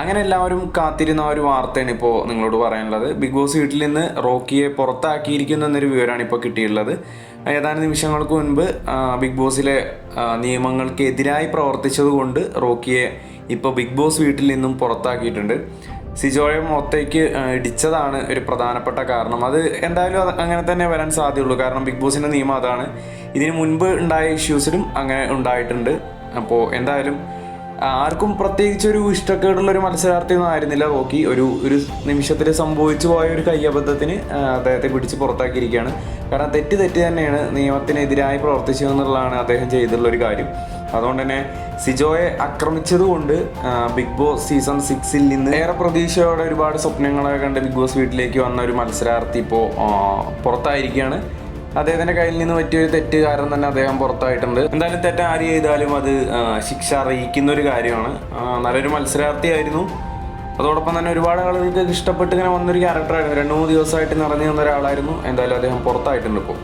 അങ്ങനെ എല്ലാവരും കാത്തിരുന്ന ഒരു വാർത്തയാണ് ഇപ്പോൾ നിങ്ങളോട് പറയാനുള്ളത്. ബിഗ് ബോസ് വീട്ടിൽ നിന്ന് റോക്കിയെ പുറത്താക്കിയിരിക്കുന്നു എന്നൊരു വിവരമാണ് ഇപ്പോൾ കിട്ടിയിട്ടുള്ളത്. ഏതാനും നിമിഷങ്ങൾക്ക് മുൻപ് ബിഗ് ബോസിലെ നിയമങ്ങൾക്കെതിരായി പ്രവർത്തിച്ചതുകൊണ്ട് റോക്കിയെ ഇപ്പോൾ ബിഗ് ബോസ് വീട്ടിൽ നിന്നും പുറത്താക്കിയിട്ടുണ്ട്. സിജോയെ മൊത്തേക്ക് ഇടിച്ചതാണ് ഒരു പ്രധാനപ്പെട്ട കാരണം. അത് എന്തായാലും അങ്ങനെ തന്നെ വരാൻ സാധ്യതയുള്ളൂ. കാരണം ബിഗ് ബോസിന്റെ നിയമം അതാണ്. ഇതിന് മുൻപ് ഉണ്ടായ ഇഷ്യൂസിലും അങ്ങനെ ഉണ്ടായിട്ടുണ്ട്. അപ്പോൾ എന്തായാലും ആർക്കും പ്രത്യേകിച്ച് ഒരു ഇഷ്ടക്കേടുള്ള ഒരു മത്സരാർത്ഥി ഒന്നും ആയിരുന്നില്ല. റോക്കി ഒരു ഒരു നിമിഷത്തിൽ സംഭവിച്ചു പോയ ഒരു കയ്യബദ്ധത്തിന് അദ്ദേഹത്തെ പിടിച്ച് പുറത്താക്കിയിരിക്കുകയാണ്. കാരണം തെറ്റ് തെറ്റ് തന്നെയാണ് നിയമത്തിനെതിരായി പ്രവർത്തിച്ചു എന്നുള്ളതാണ് അദ്ദേഹം ചെയ്തിട്ടുള്ള ഒരു കാര്യം. അതുകൊണ്ട് തന്നെ സിജോയെ ആക്രമിച്ചതുകൊണ്ട് ബിഗ് ബോസ് സീസൺ സിക്സിൽ നിന്ന് ഏറെ പ്രതീക്ഷയോടെ ഒരുപാട് സ്വപ്നങ്ങളൊക്കെ കണ്ട് ബിഗ് ബോസ് വീട്ടിലേക്ക് വന്ന ഒരു മത്സരാർത്ഥി ഇപ്പോൾ പുറത്തായിരിക്കുകയാണ്. അദ്ദേഹത്തിന്റെ കയ്യിൽ നിന്ന് പറ്റിയൊരു തെറ്റ് കാരണം തന്നെ അദ്ദേഹം പുറത്തായിട്ടുണ്ട്. എന്തായാലും തെറ്റ് ആര് ചെയ്താലും അത് ശിക്ഷ അറിയിക്കുന്ന ഒരു കാര്യമാണ്. നല്ലൊരു മത്സരാർത്ഥിയായിരുന്നു. അതോടൊപ്പം തന്നെ ഒരുപാട് ആളുകൾക്ക് ഇഷ്ടപ്പെട്ട് ഇങ്ങനെ വന്നൊരു ക്യാരക്ടറായിരുന്നു രണ്ട് മൂന്ന് ദിവസമായിട്ട് നിറഞ്ഞു നിന്ന ഒരാളായിരുന്നു. എന്തായാലും അദ്ദേഹം പുറത്തായിട്ടുണ്ട് ഇപ്പോൾ